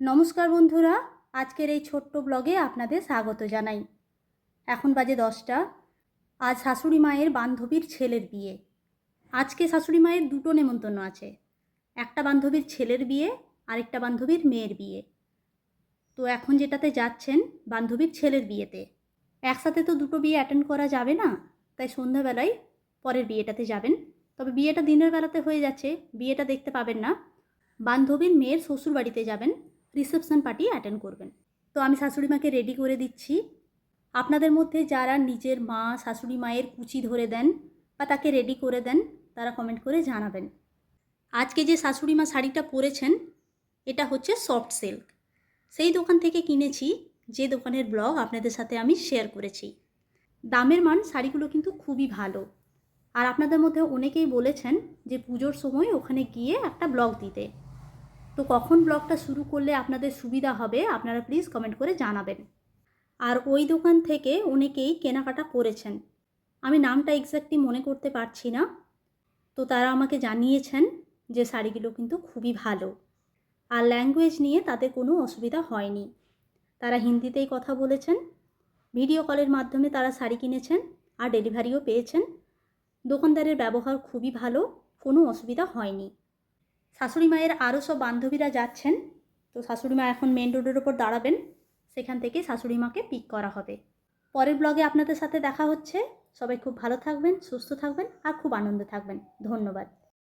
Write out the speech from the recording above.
নমস্কার বন্ধুরা, আজকের এই ছোট্ট ব্লগে আপনাদের স্বাগত জানাই। এখন বাজে দশটা, আজ শাশুড়ি মায়ের বান্ধবীর ছেলের বিয়ে। আজকে শাশুড়ি মায়ের দুটো নেমন্তন্ন আছে, একটা বান্ধবীর ছেলের বিয়ে, আরেকটা বান্ধবীর মেয়ের বিয়ে। তো এখন যেটাতে যাচ্ছেন বান্ধবীর ছেলের বিয়েতে, একসাথে তো দুটো বিয়ে অ্যাটেন্ড করা যাবে না, তাই সন্ধ্যাবেলায় পরের বিয়েটাতে যাবেন। তবে বিয়েটা দিনের বেলাতে হয়ে যাচ্ছে, বিয়েটা দেখতে পাবেন না। বান্ধবীর মেয়ের শ্বশুর বাড়িতে যাবেন রিসেপশন পার্টি অ্যাটেন্ড করবেন। তো আমি শাশুড়ি মাকে রেডি করে দিচ্ছি। আপনাদের মধ্যে যারা নিজের মা, শাশুড়ি মায়ের কুচি ধরে দেন বা তাকে রেডি করে দেন, তারা কমেন্ট করে জানাবেন। আজকে যে শাশুড়ি মা শাড়িটা পরেছেন, এটা হচ্ছে সফট সিল্ক। সেই দোকান থেকে কিনেছি, যে দোকানের ব্লগ আপনাদের সাথে আমি শেয়ার করেছি। দামের মান শাড়িগুলো কিন্তু খুবই ভালো। আর আপনাদের মধ্যে অনেকেই বলেছেন যে পুজোর সময় ওখানে গিয়ে একটা ব্লগ দিতে। তো কখন ব্লগটা শুরু করলে আপনাদের সুবিধা হবে আপনারা প্লিজ কমেন্ট করে জানাবেন। আর ওই দোকান থেকে অনেকেই কেনাকাটা করেছেন। আমি নামটা এক্স্যাক্টলি মনে করতে পারছি না। তো তারা আমাকে জানিয়েছেন যে শাড়িগুলো কিন্তু খুবই ভালো। আর ল্যাঙ্গুয়েজ নিয়ে তাদের কোনো অসুবিধা হয়নি। তারা হিন্দিতেই কথা বলেছেন। ভিডিও কলের মাধ্যমে তারা শাড়ি কিনেছেন আর ডেলিভারিও পেয়েছেন। দোকানদারের ব্যবহার খুবই ভালো, কোনো অসুবিধা হয়নি। শাশুড়ি মায়ের আরও সব বান্ধবীরা যাচ্ছেন। তো শাশুড়ি মা এখন মেন রোডের ওপর দাঁড়াবেন। সেখান থেকে শাশুড়ি মাকে পিক করা হবে। পরের ব্লগে আপনাদের সাথে দেখা হচ্ছে। সবাই খুব ভালো থাকবেন, সুস্থ থাকবেন আর খুব আনন্দে থাকবেন। ধন্যবাদ।